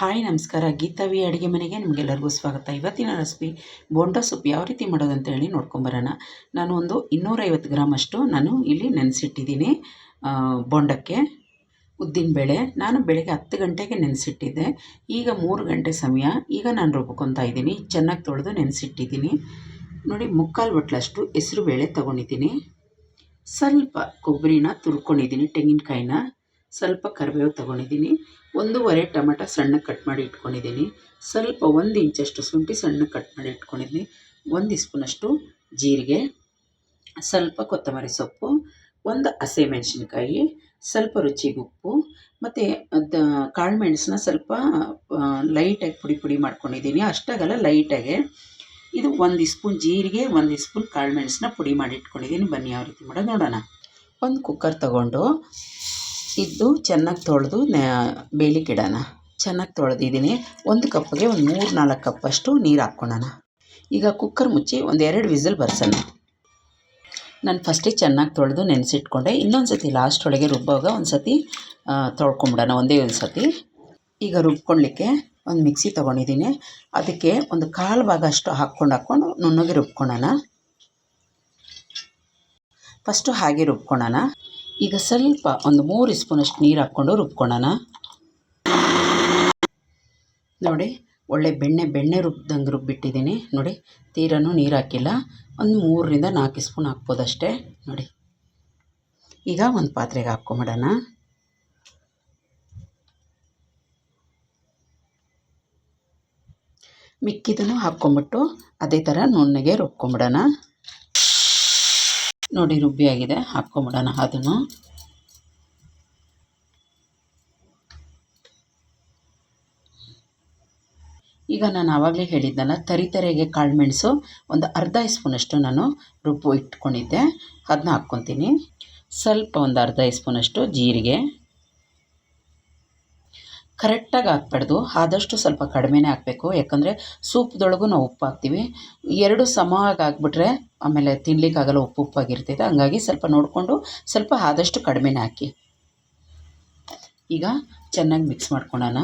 Hi, ನಮಸ್ಕಾರ. ಗೀತಾವಿ ಅಡುಗೆ ಮನೆಗೆ ನಿಮಗೆಲ್ಲರಿಗೂ ಸ್ವಾಗತ. ಇವತ್ತಿನ ರೆಸಿಪಿ ಬೋಂಡ ಸೊಪ್ಪು ಯಾವ ರೀತಿ ಮಾಡೋದು ಅಂತ ಹೇಳಿ ನೋಡ್ಕೊಂಬರೋಣ ನಾನು ಒಂದು ಇನ್ನೂರೈವತ್ತು ಗ್ರಾಮಷ್ಟು ನಾನು ಇಲ್ಲಿ ನೆನೆಸಿಟ್ಟಿದ್ದೀನಿ ಬೋಂಡಕ್ಕೆ ಉದ್ದಿನಬೇಳೆ ನಾನು ಬೆಳಗ್ಗೆ ಹತ್ತು ಗಂಟೆಗೆ ನೆನೆಸಿಟ್ಟಿದ್ದೆ. ಈಗ ಮೂರು ಗಂಟೆ ಸಮಯ. ಈಗ ನಾನು ರುಬ್ಕೊತಾ ಇದ್ದೀನಿ. ಚೆನ್ನಾಗಿ ತೊಳೆದು ನೆನೆಸಿಟ್ಟಿದ್ದೀನಿ. ನೋಡಿ, ಮುಕ್ಕಾಲು ಬಟ್ಲಷ್ಟು ಹೆಸರು ಬೇಳೆ ತೊಗೊಂಡಿದ್ದೀನಿ. ಸ್ವಲ್ಪ ಕೊಬ್ಬರಿನ ತುರ್ಕೊಂಡಿದ್ದೀನಿ ತೆಂಗಿನಕಾಯಿನ. ಸ್ವಲ್ಪ ಕರಿಬೇವು ತೊಗೊಂಡಿದ್ದೀನಿ. ಒಂದೂವರೆ ಟೊಮೆಟೊ ಸಣ್ಣ ಕಟ್ ಮಾಡಿ ಇಟ್ಕೊಂಡಿದ್ದೀನಿ. ಸ್ವಲ್ಪ ಒಂದು ಇಂಚಷ್ಟು ಶುಂಠಿ ಸಣ್ಣ ಕಟ್ ಮಾಡಿ ಇಟ್ಕೊಂಡಿದ್ದೀನಿ. ಒಂದು ಸ್ಪೂನಷ್ಟು ಜೀರಿಗೆ, ಸ್ವಲ್ಪ ಕೊತ್ತಂಬರಿ ಸೊಪ್ಪು, ಒಂದು ಹಸಿಮೆಣಸಿನ್ಕಾಯಿ, ಸ್ವಲ್ಪ ರುಚಿಗೆ ಉಪ್ಪು, ಮತ್ತು ಅದು ಕಾಳು ಮೆಣಸನ್ನ ಸ್ವಲ್ಪ ಲೈಟಾಗಿ ಪುಡಿ ಪುಡಿ ಮಾಡ್ಕೊಂಡಿದ್ದೀನಿ. ಅಷ್ಟಾಗಲ್ಲ, ಲೈಟಾಗೆ. ಇದು ಒಂದು ಸ್ಪೂನ್ ಜೀರಿಗೆ, ಒಂದು ಸ್ಪೂನ್ ಕಾಳು ಮೆಣಸನ್ನ ಪುಡಿ ಮಾಡಿ ಇಟ್ಕೊಂಡಿದ್ದೀನಿ. ಬನ್ನಿ ಯಾವ ರೀತಿ ಮಾಡೋದು ನೋಡೋಣ. ಒಂದು ಕುಕ್ಕರ್ ತಗೊಂಡು ಇದ್ದು ಚೆನ್ನಾಗಿ ತೊಳೆದು ನ, ಬೇಲಿ ಗಿಡನ ಚೆನ್ನಾಗಿ ತೊಳೆದಿದ್ದೀನಿ. ಒಂದು ಕಪ್ಗೆ ಒಂದು ಮೂರು ನಾಲ್ಕು ಕಪ್ಪಷ್ಟು ನೀರು ಹಾಕ್ಕೊಳ್ಳೋಣ ಈಗ ಕುಕ್ಕರ್ ಮುಚ್ಚಿ ಒಂದು ಎರಡು ವಿಸಿಲ್ ಬರ್ಸೋಣ. ನಾನು ಫಸ್ಟಿಗೆ ಚೆನ್ನಾಗಿ ತೊಳೆದು ನೆನೆಸಿಟ್ಕೊಂಡೆ. ಇನ್ನೊಂದು ಸತಿ ಲಾಸ್ಟ್ ಒಳಗೆ ರುಬ್ಬುವಾಗ ಒಂದು ಸತಿ ತೊಳ್ಕೊಂಬಿಡೋಣ ಒಂದೇ ಒಂದು ಸತಿ ಈಗ ರುಬ್ಕೊಳ್ಳಿಕ್ಕೆ ಒಂದು ಮಿಕ್ಸಿ ತೊಗೊಂಡಿದ್ದೀನಿ. ಅದಕ್ಕೆ ಒಂದು ಕಾಲು ಭಾಗ ಅಷ್ಟು ಹಾಕ್ಕೊಂಡು ಹಾಕ್ಕೊಂಡು ನುಣ್ಣಗೆ ರುಬ್ಕೊಳ್ಳೋಣ ಫಸ್ಟು ಹಾಗೆ ರುಬ್ಕೊಳ್ಳೋಣ ಈಗ ಸ್ವಲ್ಪ ಒಂದು ಮೂರು ಸ್ಪೂನಷ್ಟು ನೀರು ಹಾಕ್ಕೊಂಡು ರುಬ್ಕೊಳ್ಳೋಣ. ನೋಡಿ, ಒಳ್ಳೆ ಬೆಣ್ಣೆ ಬೆಣ್ಣೆ ರುಬ್ದಂಗೆ ರುಬ್ಬಿಟ್ಟಿದ್ದೀನಿ. ನೋಡಿ, ತೀರನೂ ನೀರು ಹಾಕಿಲ್ಲ. ಒಂದು ಮೂರರಿಂದ ನಾಲ್ಕು ಸ್ಪೂನ್ ಹಾಕ್ಬೋದಷ್ಟೇ. ನೋಡಿ, ಈಗ ಒಂದು ಪಾತ್ರೆಗೆ ಹಾಕ್ಕೊಂಬಿಡೋಣ. ಮಿಕ್ಕಿದನ್ನು ಹಾಕ್ಕೊಂಬಿಟ್ಟು ಅದೇ ಥರ ನುಣ್ಣಗೆ ರುಬ್ಕೊಂಬಿಡೋಣ. ನೋಡಿ ರುಬ್ಬಿಯಾಗಿದೆ ಹಾಕ್ಕೊಂಬಿಡೋಣ ಅದನ್ನು. ಈಗ ನಾನು ಆವಾಗಲೇ ಹೇಳಿದ್ದೆನಲ್ಲ ತರಿತರೆಗೆ ಕಾಳು ಮೆಣಸು ಒಂದು ಅರ್ಧ ಸ್ಪೂನಷ್ಟು ನಾನು ರುಬ್ಬು ಇಟ್ಕೊಂಡಿದ್ದೆ. ಅದನ್ನ ಹಾಕ್ಕೊತೀನಿ. ಸ್ವಲ್ಪ ಒಂದು ಅರ್ಧ ಸ್ಪೂನಷ್ಟು ಜೀರಿಗೆ. ಕರೆಕ್ಟಾಗಿ ಹಾಕ್ಬಾರ್ದು. ಆದಷ್ಟು ಸ್ವಲ್ಪ ಕಡಿಮೆನೇ ಹಾಕಬೇಕು. ಯಾಕಂದರೆ ಸೂಪ್ದೊಳಗೂ ನಾವು ಉಪ್ಪು ಹಾಕ್ತೀವಿ. ಎರಡು ಸಮವಾಗಿ ಹಾಕ್ಬಿಟ್ರೆ ಆಮೇಲೆ ತಿನ್ನಲಿಕ್ಕಾಗಲ್ಲ ಉಪ್ಪು ಉಪ್ಪಾಗಿರ್ತೈತೆ ಹಂಗಾಗಿ ಸ್ವಲ್ಪ ನೋಡಿಕೊಂಡು ಸ್ವಲ್ಪ ಆದಷ್ಟು ಕಡಿಮೆನೇ ಹಾಕಿ. ಈಗ ಚೆನ್ನಾಗಿ ಮಿಕ್ಸ್ ಮಾಡ್ಕೊಳ್ಳೋಣ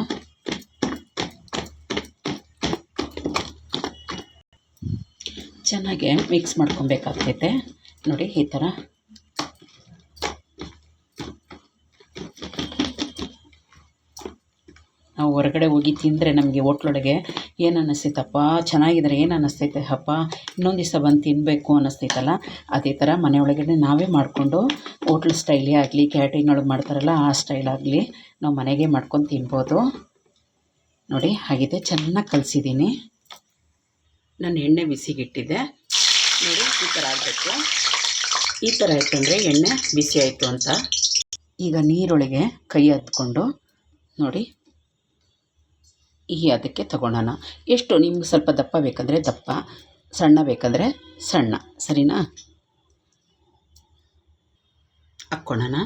ಚೆನ್ನಾಗೆ ಮಿಕ್ಸ್ ಮಾಡ್ಕೊಬೇಕಾಗ್ತೈತೆ. ನೋಡಿ ಈ ಥರ. ನಾವು ಹೊರಗಡೆ ಹೋಗಿ ತಿಂದರೆ ನಮಗೆ ಹೋಟ್ಲೊಳಗೆ ಏನು ಅನ್ನಿಸ್ತೈತಪ್ಪ? ಚೆನ್ನಾಗಿದ್ರೆ ಏನು ಅನ್ನಿಸ್ತೈತೆ? ಅಪ್ಪ ಇನ್ನೊಂದು ದಿವಸ ಬಂದು ತಿನ್ನಬೇಕು ಅನ್ನಿಸ್ತೈತಲ್ಲ? ಅದೇ ಥರ ಮನೆಯೊಳಗಡೆ ನಾವೇ ಮಾಡಿಕೊಂಡು ಹೋಟ್ಲ್ ಸ್ಟೈಲೇ ಆಗಲಿ, ಕ್ಯಾಟ್ರಿಂಗ್ ಒಳಗೆ ಮಾಡ್ತಾರಲ್ಲ, ಆ ಸ್ಟೈಲ್ ಆಗಲಿ ನಾವು ಮನೆಗೆ ಮಾಡ್ಕೊಂಡು ತಿನ್ಬೋದು. ನೋಡಿ ಹಾಗಿದೆ ಚೆನ್ನಾಗಿ ಕಲಿಸಿದ್ದೀನಿ ನಾನು ಎಣ್ಣೆ ಬಿಸಿಗಿಟ್ಟಿದ್ದೆ. ನೋಡಿ, ಈ ಥರ ಆಗಬೇಕು. ಈ ಥರ ಅಂದರೆ ಎಣ್ಣೆ ಬಿಸಿ ಆಯಿತು ಅಂತ. ಈಗ ನೀರೊಳಗೆ ಕೈ ಹತ್ಕೊಂಡು ನೋಡಿ ಈ ಅದಕ್ಕೆ ತಗೊಳ್ಳೋಣ ಎಷ್ಟು ನಿಮ್ಗೆ ಸ್ವಲ್ಪ ದಪ್ಪ ಬೇಕಂದರೆ ದಪ್ಪ, ಸಣ್ಣ ಬೇಕಂದರೆ ಸಣ್ಣ. ಸರಿನಾ? ಹಾಕ್ಕೊಳ್ಳೋಣ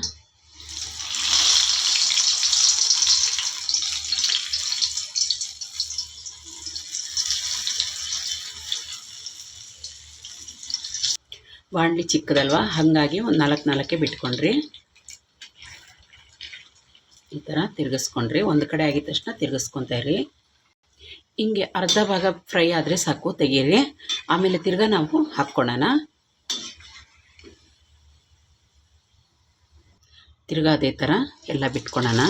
ಬಾಣಲಿ ಚಿಕ್ಕದಲ್ವಾ? ಹಾಗಾಗಿ ಒಂದು ನಾಲ್ಕು ನಾಲ್ಕೇ ಬಿಟ್ಕೊಂಡ್ರಿ. ಈ ಥರ ತಿರ್ಗಿಸ್ಕೊಂಡ್ರಿ. ಒಂದು ಕಡೆ ಆಗಿದ ತಕ್ಷಣ ತಿರ್ಗಿಸ್ಕೊತಾ ಇರಿ ಹಿಂಗೆ ಅರ್ಧ ಭಾಗ ಫ್ರೈ ಆದರೆ ಸಾಕು, ತೆಗೀರಿ. ಆಮೇಲೆ ತಿರ್ಗಾ ನಾವು ಹಾಕ್ಕೊಳ್ಳೋಣ ತಿರ್ಗಾ ಅದೇ ಥರ ಎಲ್ಲ ಬಿಟ್ಕೊಳ್ಳೋಣ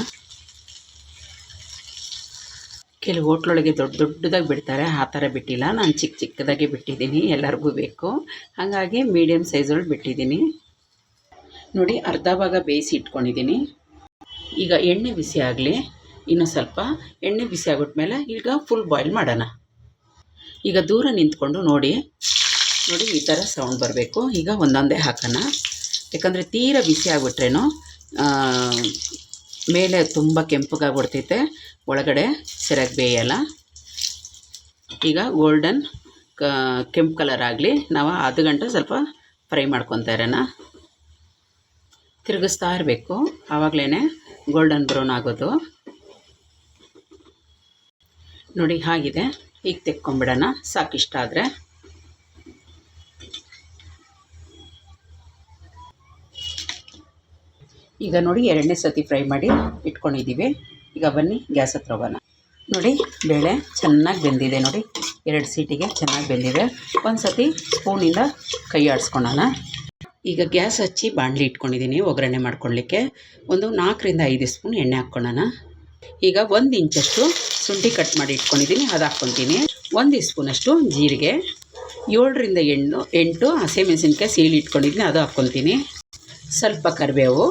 ಕೆಲವು ಹೋಟ್ಲೊಳಗೆ ದೊಡ್ಡ ದೊಡ್ಡದಾಗಿ ಬಿಡ್ತಾರೆ, ಆ ಥರ ಬಿಟ್ಟಿಲ್ಲ. ನಾನು ಚಿಕ್ಕ ಚಿಕ್ಕದಾಗಿ ಬಿಟ್ಟಿದ್ದೀನಿ, ಎಲ್ಲರಿಗೂ ಬೇಕು. ಹಾಗಾಗಿ ಮೀಡಿಯಮ್ ಸೈಜಲ್ಲಿ ಬಿಟ್ಟಿದ್ದೀನಿ. ನೋಡಿ, ಅರ್ಧ ಭಾಗ ಬೇಯಿಸಿ ಇಟ್ಕೊಂಡಿದ್ದೀನಿ. ಈಗ ಎಣ್ಣೆ ಬಿಸಿ ಆಗಲಿ, ಇನ್ನು ಸ್ವಲ್ಪ ಎಣ್ಣೆ ಬಿಸಿ ಆಗಿಬಿಟ್ಮೇಲೆ ಈಗ ಫುಲ್ ಬಾಯ್ಲ್ ಮಾಡೋಣ. ಈಗ ದೂರ ನಿಂತ್ಕೊಂಡು ನೋಡಿ ನೋಡಿ ಈ ಥರ ಸೌಂಡ್ ಬರಬೇಕು. ಈಗ ಒಂದೊಂದೇ ಹಾಕೋಣ. ಯಾಕಂದರೆ ತೀರ ಬಿಸಿ ಆಗಿಬಿಟ್ರೇನು ಮೇಲೆ ತುಂಬ ಕೆಂಪಗಾಗ್ಬಿಡ್ತೈತೆ, ಒಳಗಡೆ ಸರಿಯಾಗಿ ಬೇಯಲ್ಲ. ಈಗ ಗೋಲ್ಡನ್ ಕೆಂಪು ಕಲರ್ ಆಗಲಿ, ನಾವು ಅದು ಗಂಟೆ ಸ್ವಲ್ಪ ಫ್ರೈ ಮಾಡ್ಕೊತಾ ಇರೋಣ. ತಿರುಗಿಸ್ತಾ ಇರಬೇಕು. ಆವಾಗಲೇ ಗೋಲ್ಡನ್ ಬ್ರೌನ್ ಆಗೋದು. ನೋಡಿ ಹಾಗಿದೆ. ಈಗ ತೆಕ್ಕೊಂಬಿಡೋಣ. ಸಾಕಿಷ್ಟ ಆದರೆ. ಈಗ ನೋಡಿ ಎರಡನೇ ಸತಿ ಫ್ರೈ ಮಾಡಿ ಇಟ್ಕೊಂಡಿದ್ದೀವಿ. ಈಗ ಬನ್ನಿ, ಗ್ಯಾಸ್ ಹತ್ರ ಹೋಗೋಣ. ನೋಡಿ, ಬೇಳೆ ಚೆನ್ನಾಗಿ ಬೆಂದಿದೆ ನೋಡಿ. ಎರಡು ಸೀಟಿಗೆ ಚೆನ್ನಾಗಿ ಬೆಂದಿದೆ. ಒಂದು ಸತಿ ಸ್ಪೂನಿಂದ ಕೈ ಆಡಿಸ್ಕೊಳ್ಳೋಣ. ಈಗ ಗ್ಯಾಸ್ ಹಚ್ಚಿ ಬಾಣಲಿ ಇಟ್ಕೊಂಡಿದ್ದೀನಿ, ಒಗ್ಗರಣೆ ಮಾಡ್ಕೊಳ್ಳಿಕ್ಕೆ. ಒಂದು ನಾಲ್ಕರಿಂದ ಐದು ಸ್ಪೂನ್ ಎಣ್ಣೆ ಹಾಕ್ಕೊಳ್ಳೋಣ. ಈಗ ಒಂದು ಇಂಚಷ್ಟು ಶುಂಠಿ ಕಟ್ ಮಾಡಿ ಇಟ್ಕೊಂಡಿದ್ದೀನಿ, ಅದು ಹಾಕ್ಕೊತೀನಿ ಒಂದು ಸ್ಪೂನಷ್ಟು ಜೀರಿಗೆ, ಏಳರಿಂದ ಎಣ್ಣು ಎಂಟು ಹಸಿಮೆಣಸಿನ್ಕಾಯಿ ಸೀಳಿ ಇಟ್ಕೊಂಡಿದ್ದೀನಿ, ಅದು ಹಾಕ್ಕೊತೀನಿ ಸ್ವಲ್ಪ ಕರಿಬೇವು,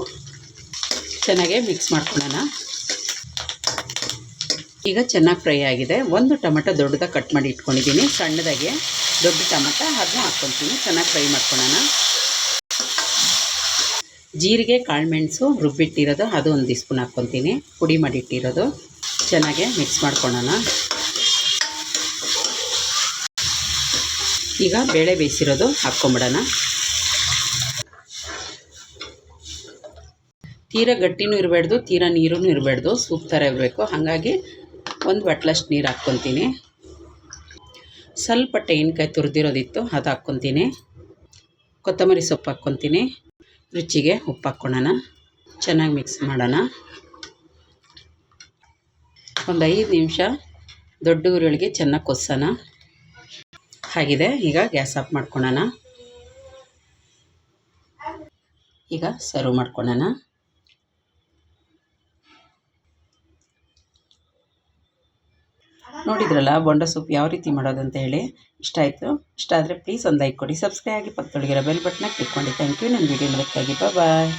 ಚೆನ್ನಾಗೆ ಮಿಕ್ಸ್ ಮಾಡ್ಕೊಳ್ಳೋಣ. ಈಗ ಚೆನ್ನಾಗಿ ಫ್ರೈ ಆಗಿದೆ. ಒಂದು ಟೊಮೆಟೊ ದೊಡ್ಡದಾಗಿ ಕಟ್ ಮಾಡಿ ಇಟ್ಕೊಂಡಿದ್ದೀನಿ, ಸಣ್ಣದಾಗೆ ದೊಡ್ಡ ಟೊಮೆಟೊ ಅದನ್ನ ಹಾಕ್ಕೊತೀನಿ ಚೆನ್ನಾಗಿ ಫ್ರೈ ಮಾಡ್ಕೊಳ್ಳೋಣ. ಜೀರಿಗೆ ಕಾಳುಮೆಣಸು ರುಬ್ಬಿಟ್ಟಿರೋದು, ಅದು ಒಂದು ಸ್ಪೂನ್ ಹಾಕ್ಕೊತೀನಿ. ಪುಡಿ ಮಾಡಿಟ್ಟಿರೋದು. ಚೆನ್ನಾಗೆ ಮಿಕ್ಸ್ ಮಾಡ್ಕೊಳ್ಳೋಣ. ಈಗ ಬೇಳೆ ಬೇಯಿಸಿರೋದು ಹಾಕ್ಕೊಂಬಿಡೋಣ. ತೀರ ಗಟ್ಟಿನೂ ಇರಬಾರ್ದು, ತೀರ ನೀರೂ ಇರಬಾರ್ದು. ಸೂಪ್ ಥರ ಇರಬೇಕು. ಹಾಗಾಗಿ ಒಂದು ಬಟ್ಲಷ್ಟು ನೀರು ಹಾಕ್ಕೊತೀನಿ. ಸ್ವಲ್ಪ ತೆಂಗಿನಕಾಯಿ ತುರಿದಿರೋದಿತ್ತು, ಅದು ಹಾಕ್ಕೊತೀನಿ. ಕೊತ್ತಂಬರಿ ಸೊಪ್ಪು ಹಾಕ್ಕೊತೀನಿ. ರುಚಿಗೆ ಉಪ್ಪು ಹಾಕ್ಕೊಳ್ಳೋಣ ಚೆನ್ನಾಗಿ ಮಿಕ್ಸ್ ಮಾಡೋಣ. ಒಂದು ಐದು ನಿಮಿಷ ದೊಡ್ಡ ಉರುಳಿಗೆ ಚೆನ್ನಾಗಿ ಕೊಸ್ಸೋಣ. ಆಗಿದೆ. ಈಗ ಗ್ಯಾಸ್ ಆಫ್ ಮಾಡ್ಕೊಳ್ಳೋಣ ಈಗ ಸರ್ವ್ ಮಾಡ್ಕೊಳ್ಳೋಣ ನೋಡಿದ್ರಲ್ಲ, ಬೊಂಡ ಸೂಪ್ ಯಾವ ರೀತಿ ಮಾಡೋದು ಅಂತ ಹೇಳಿ? ಇಷ್ಟ ಆಯಿತು? ಇಷ್ಟ ಆದರೆ ಪ್ಲೀಸ್ ಒಂದು ಲೈಕ್ ಕೊಡಿ. ಸಬ್ಸ್ಕ್ರೈಬ್ ಆಗಿ ಪಕ್ಕದೊಳಗಿರೋ ಬೆಲ್ ಬಟನ್ನ ಕ್ಲಿಕ್ ಮಾಡಿ. ಥ್ಯಾಂಕ್ ಯು ನನ್ನ ವೀಡಿಯೋ ನೋಡೋಕ್ಕಾಗಿ. ಬಾಯ್